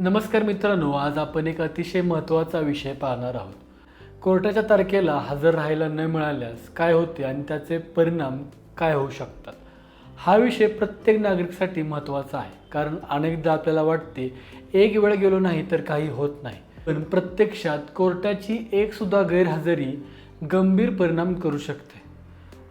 नमस्कार मित्रांनो आज आपण एक अतिशय महत्त्वाचा विषय पाहणार आहोत. कोर्टाच्या तारखेला हजर राहायला न मिळाल्यास काय होते आणि त्याचे परिणाम काय होऊ शकतात? हा विषय प्रत्येक नागरिकसाठी महत्त्वाचा आहे. कारण अनेकदा आपल्याला वाटते एक वेळ गेलो नाही तर काही होत नाही. पण प्रत्यक्षात कोर्टाची एकसुद्धा गैरहजेरी गंभीर परिणाम करू शकते.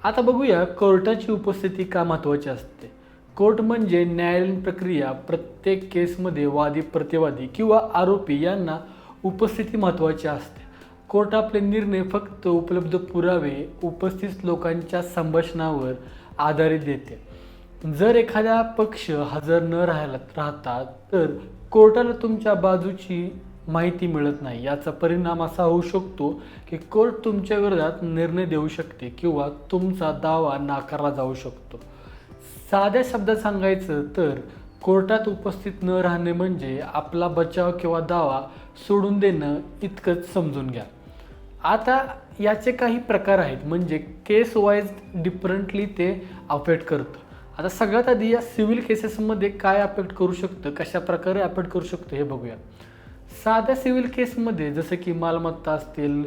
आता बघूया कोर्टाची उपस्थिती का महत्त्वाची असते. कोर्ट म्हणजे न्यायालयीन प्रक्रिया प्रत्येक केसमध्ये वादी प्रतिवादी किंवा आरोपी यांना उपस्थिती महत्त्वाची असते. कोर्ट आपले निर्णय फक्त उपलब्ध पुरावे उपस्थित लोकांच्या संभाषणावर आधारित देते. जर एखादा पक्ष हजर न राहायला राहतात तर कोर्टाला तुमच्या बाजूची माहिती मिळत नाही. याचा परिणाम असा होऊ शकतो की कोर्ट तुमच्या विरोधात निर्णय देऊ शकते किंवा तुमचा दावा नाकारला जाऊ शकतो. साध्या शब्दात सांगायचं तर कोर्टात उपस्थित न राहणे म्हणजे आपला बचाव किंवा दावा सोडून देणं इतकंच समजून घ्या. आता याचे काही प्रकार आहेत म्हणजे केस वाईज डिफरंटली ते अफेक्ट करतं. आता सगळ्यात आधी या सिव्हिल केसेसमध्ये काय अफेक्ट करू शकतं कशा प्रकारे अफेक्ट करू शकतं हे बघूया साध्या सिव्हिल केसमध्ये जसं की मालमत्ता असतील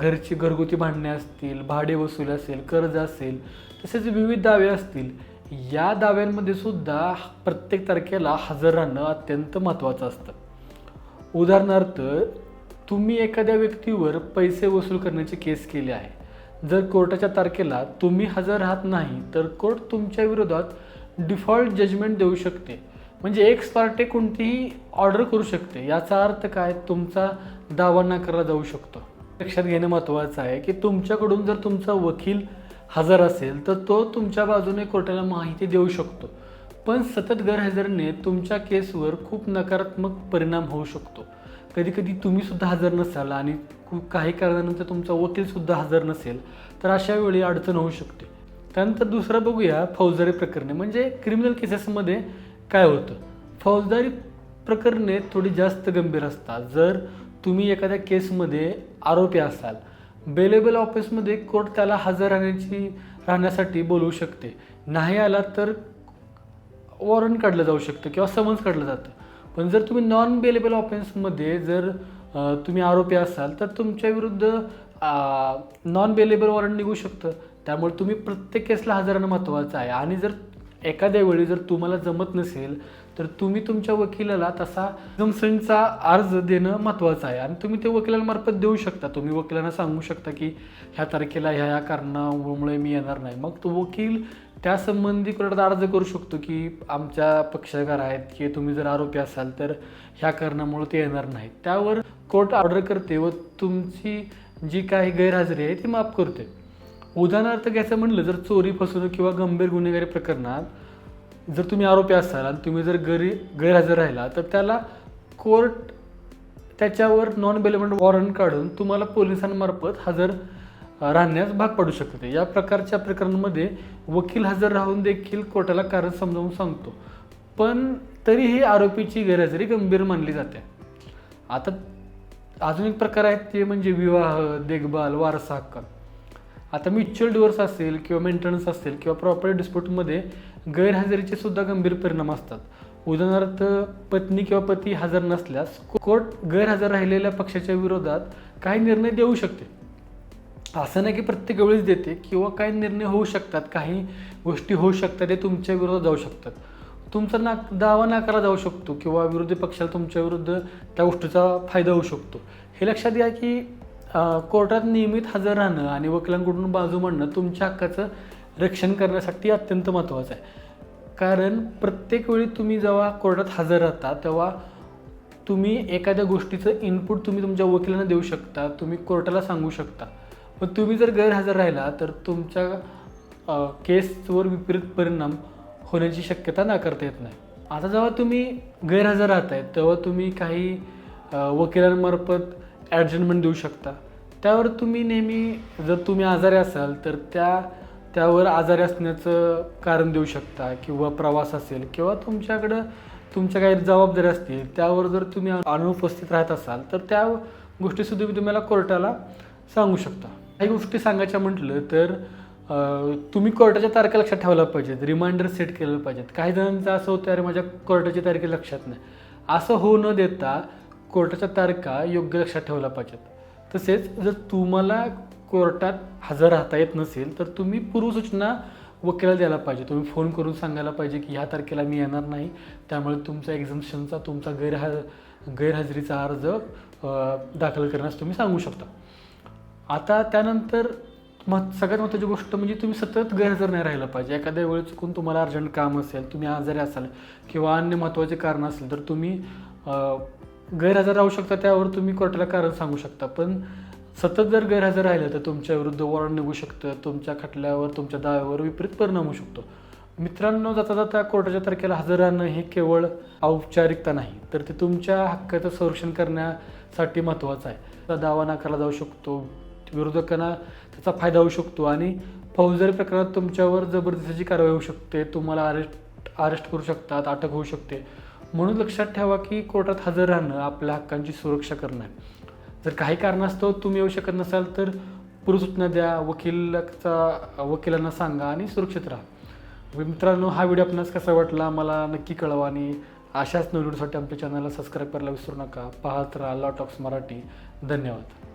घरची घरगुती भांडणे असतील भाडे वसूल असेल कर्ज असेल तसेच विविध दावे असतील या दाव्यांमध्ये सुद्धा प्रत्येक तारखेला हजर राहणं अत्यंत महत्त्वाचं असतं. उदाहरणार्थ तुम्ही एखाद्या व्यक्तीवर पैसे वसूल करण्याची केस केली आहे. जर कोर्टाच्या तारखेला तुम्ही हजर राहत नाही तर कोर्ट तुमच्या विरोधात डिफॉल्ट जजमेंट देऊ शकते. म्हणजे एक्स पार्टे कोणतीही ऑर्डर करू शकते. याचा अर्थ काय? तुमचा दावा नाकारला जाऊ शकतो. लक्षात घेणं महत्त्वाचं आहे की तुमच्याकडून जर तुमचा वकील हजर असेल तर तो तुमच्या बाजूने कोर्टाला माहिती देऊ शकतो. पण सतत गैरहजरने तुमच्या केसवर खूप नकारात्मक परिणाम होऊ शकतो. कधीकधी तुम्हीसुद्धा हजर नसाल आणि खूप काही कारणानंतर तुमचा वकीलसुद्धा हजर नसेल तर अशा वेळी अडचण होऊ शकते. त्यानंतर दुसरं बघूया फौजदारी प्रकरणे. म्हणजे क्रिमिनल केसेसमध्ये काय होतं? फौजदारी प्रकरणे थोडी जास्त गंभीर असतात. जर तुम्ही एखाद्या केसमध्ये आरोपी असाल बेलेबल ऑफिसमध्ये कोर्ट त्याला हजर राहण्याची राहण्यासाठी बोलवू शकते. नाही आला तर वॉरंट काढलं जाऊ शकतं किंवा समन्स काढलं जातं. पण जर तुम्ही नॉन बेलेबल ऑफेन्समध्ये जर तुम्ही आरोपी असाल तर तुमच्या विरुद्ध नॉन बेलेबल वॉरंट निघू शकतं. त्यामुळे तुम्ही प्रत्येक केसला हजर राहणं महत्त्वाचं आहे. आणि जर एखाद्या वेळी जर तुम्हाला जमत नसेल तर तुम्ही तुमच्या वकिलाला तसा एक्झम्पशनचा अर्ज देणं महत्त्वाचं आहे. आणि तुम्ही ते वकिलांमार्फत देऊ शकता. तुम्ही वकिलांना सांगू शकता की ह्या तारखेला ह्या ह्या कारणामुळे मी येणार नाही. मग तो वकील त्यासंबंधी कोर्टात अर्ज करू शकतो की आमच्या पक्षकार आहेत की तुम्ही जर आरोपी असाल तर ह्या कारणामुळे ते येणार नाही त्यावर कोर्ट ऑर्डर करते व तुमची जी काही गैरहजेरी आहे ती माफ करते. उदाहरणार्थ घ्यायचं म्हणलं जर चोरी फसवणूक किंवा गंभीर गुन्हेगारी प्रकरणात जर तुम्ही आरोपी असाल आणि तुम्ही जर गैरी गैरहजर राहिला तर त्याला कोर्ट त्याच्यावर नॉन बेलेमेंट वॉरंट काढून तुम्हाला पोलिसांमार्फत हजर राहण्यास भाग पडू शकते. या प्रकारच्या प्रकरणांमध्ये वकील हजर राहून देखील कोर्टाला कारण समजावून सांगतो. पण तरीही आरोपीची गैरहजेरी गंभीर मानली जाते. आता अजून एक प्रकार आहेत ते म्हणजे विवाह देखभाल वारसा हक्क. आता म्युच्युअल डिवोर्स असेल किंवा मेंटेनन्स असेल किंवा प्रॉपर्टी डिस्प्यूटमध्ये गैरहजेरीचे सुद्धा गंभीर परिणाम असतात. उदाहरणार्थ पत्नी किंवा पती हजर नसल्यास कोर्ट गैरहजर राहिलेल्या पक्षाच्या विरोधात काही निर्णय देऊ शकते. असं नाही की प्रत्येक वेळेस देते किंवा काही निर्णय होऊ शकतात काही गोष्टी होऊ शकतात ते तुमच्या विरोधात जाऊ शकतात. तुमचा ना दावा नाकारला जाऊ शकतो किंवा विरोधी पक्षाला तुमच्या विरुद्ध त्या गोष्टीचा फायदा होऊ शकतो. हे लक्षात घ्या की कोर्टात नियमित हजर राहणं आणि वकिलांकडून बाजू मांडणं तुमच्या हक्काचं रक्षण करण्यासाठी अत्यंत महत्त्वाचं आहे. कारण प्रत्येक वेळी तुम्ही जेव्हा कोर्टात हजर राहता तेव्हा तुम्ही एखाद्या गोष्टीचं इनपुट तुम्ही तुमच्या वकिलांना देऊ शकता तुम्ही कोर्टाला सांगू शकता. पण तुम्ही जर गैरहजर राहिला तर तुमच्या केसवर विपरीत परिणाम होण्याची शक्यता नाकारता येत नाही. आता जेव्हा तुम्ही गैरहजर राहत आहे तेव्हा तुम्ही काही वकिलांमार्फत ॲडजस्टमेंट देऊ शकता. त्यावर तुम्ही नेहमी जर तुम्ही आजारी असाल तर त्या त्यावर आजारी असण्याचं कारण देऊ शकता किंवा प्रवास असेल किंवा तुमच्याकडं तुमच्या काही जबाबदारी असतील त्यावर जर तुम्ही अनुपस्थित राहत असाल तर त्या गोष्टीसुद्धा मी तुम्हाला कोर्टाला सांगू शकता. काही गोष्टी सांगायच्या म्हटलं तर तुम्ही कोर्टाच्या तारखा लक्षात ठेवल्या पाहिजेत रिमाइंडर सेट केलं पाहिजेत. काही जणांचं असं होतं अरे माझ्या कोर्टाची तारखे लक्षात नाही. असं होऊ न देता कोर्टाच्या तारखा योग्य लक्षात ठेवल्या पाहिजेत. तसेच जर तुम्हाला कोर्टात हजर राहता येत नसेल तर तुम्ही पूर्वसूचना वकिला द्यायला पाहिजे. तुम्ही फोन करून सांगायला पाहिजे की ह्या तारखेला मी येणार नाही. त्यामुळे तुमचा एक्झम्शनचा तुमचा गैरहा गैरहजेरीचा अर्ज दाखल करण्यास तुम्ही सांगू शकता. आता त्यानंतर मग सगळ्यात महत्त्वाची गोष्ट म्हणजे तुम्ही सतत गैरहजर नाही राहिलं पाहिजे. एखाद्या वेळी चुकून तुम्हाला अर्जंट काम असेल तुम्ही आजारी असाल किंवा अन्य महत्त्वाचे कारण असेल तर तुम्ही गैरहजर राहू शकता त्यावर तुम्ही कोर्टाला कारण सांगू शकता. पण सतत जर गैरहजर राहिलं तर तुमच्या विरुद्ध वॉरंट निघू शकतं तुमच्या खटल्यावर तुमच्या दाव्यावर विपरीत परिणाम होऊ शकतो. मित्रांनो जाता जाता कोर्टाच्या तारखेला हजर राहणं हे केवळ औपचारिकता नाही तर ते तुमच्या हक्काचं संरक्षण करण्यासाठी महत्त्वाचं आहे. त्याचा दावा नाकारला जाऊ शकतो विरोधकांना त्याचा फायदा होऊ शकतो आणि फौजदारी प्रकरणात तुमच्यावर जबरदस्तीची कारवाई होऊ शकते तुम्हाला अरेस्ट अरेस्ट करू शकतात अटक होऊ शकते. म्हणून लक्षात ठेवा की कोर्टात हजर राहणं आपल्या हक्कांची सुरक्षा करणं आहे. जर काही कारणास्तव तुम्ही येऊ शकत नसाल तर पूर्वसूचना द्या वकिलाचा वकिलांना सांगा आणि सुरक्षित राहा. मित्रांनो हा व्हिडिओ आपणास कसा वाटला मला नक्की कळवा आणि अशाच नवीन व्हिडिओसाठी आमच्या चॅनलला सबस्क्राईब करायला विसरू नका. पाहत राहा लॉट ऑफ मराठी धन्यवाद.